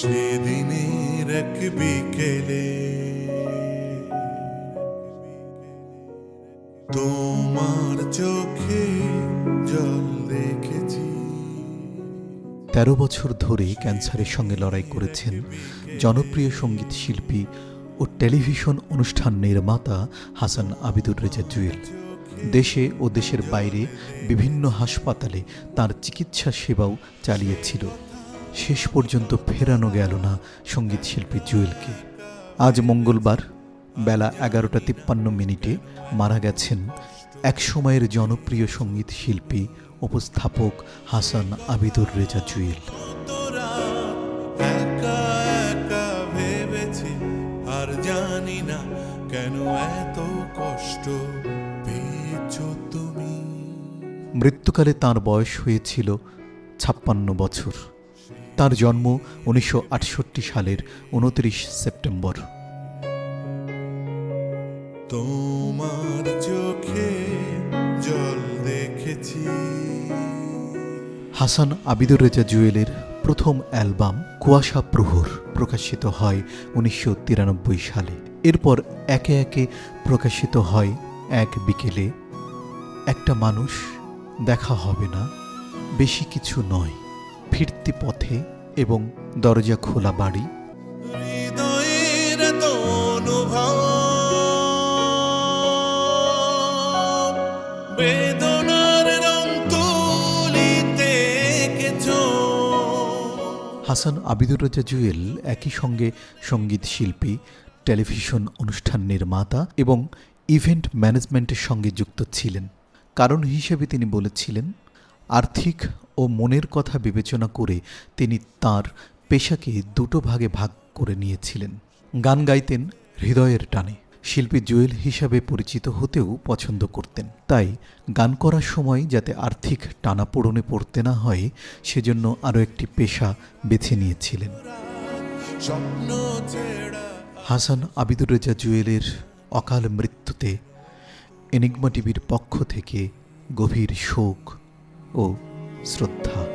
সেদিনের এক বিকেলে, তোমার চোখে জল দেখেছি। তেরো বছর ধরে ক্যান্সারের সঙ্গে লড়াই করেছেন জনপ্রিয় সংগীত শিল্পী ও টেলিভিশন অনুষ্ঠান নির্মাতা হাসান আবিদুর রেজা জুয়েল। দেশে ও দেশের বাইরে বিভিন্ন হাসপাতালে তার চিকিৎসা সেবাও চালিয়েছিল। শেষ পর্যন্ত ফেরানো গেল না সংগীত শিল্পী জুয়েলকে। আজ মঙ্গলবার বেলা এগারোটা তিপ্পান্ন মিনিটে মারা গেছেন এক সময়ের জনপ্রিয় সংগীত শিল্পী উপস্থাপক হাসান আবিদুর রেজা জুয়েল। আর জানি না কেন এত কষ্ট তুমি। মৃত্যুকালে তার বয়স হয়েছিল ছাপ্পান্ন বছর। তার জন্ম উনিশশো আটষট্টি সালের উনত্রিশ সেপ্টেম্বর। তোমার চোখে জল দেখেছি। হাসান আবিদুর রেজা জুয়েলের প্রথম অ্যালবাম কুয়াশা প্রহর প্রকাশিত হয় উনিশশো তিরানব্বই সালে। এরপর একে একে প্রকাশিত হয় এক বিকেলে। একটা মানুষ দেখা হবে না বেশি কিছু নয়। ফিরতি পথে এবং দরজা খোলা বাড়ি। হাসান আবিদুর রাজা জুয়েল একই সঙ্গে সংগীত শিল্পী টেলিভিশন অনুষ্ঠান নির্মাতা এবং ইভেন্ট ম্যানেজমেন্টের সঙ্গে যুক্ত ছিলেন। কারণ হিসেবে তিনি বলেছিলেন আর্থিক ও মনের কথা বিবেচনা করে তিনি তার পেশাকে দুটো ভাগে ভাগ করে নিয়েছিলেন। গান গাইতেন হৃদয়ের টানে। শিল্পী জুয়েল হিসাবে পরিচিত হতেও পছন্দ করতেন। তাই গান করার সময় যাতে আর্থিক টানাপোড়নে পড়তে না হয় সেজন্য আরও একটি পেশা বেছে নিয়েছিলেন। হাসান আবিদুর রেজা জুয়েলের অকাল মৃত্যুতে এনিগমা টিভির পক্ষ থেকে গভীর শোক ও শ্রদ্ধা।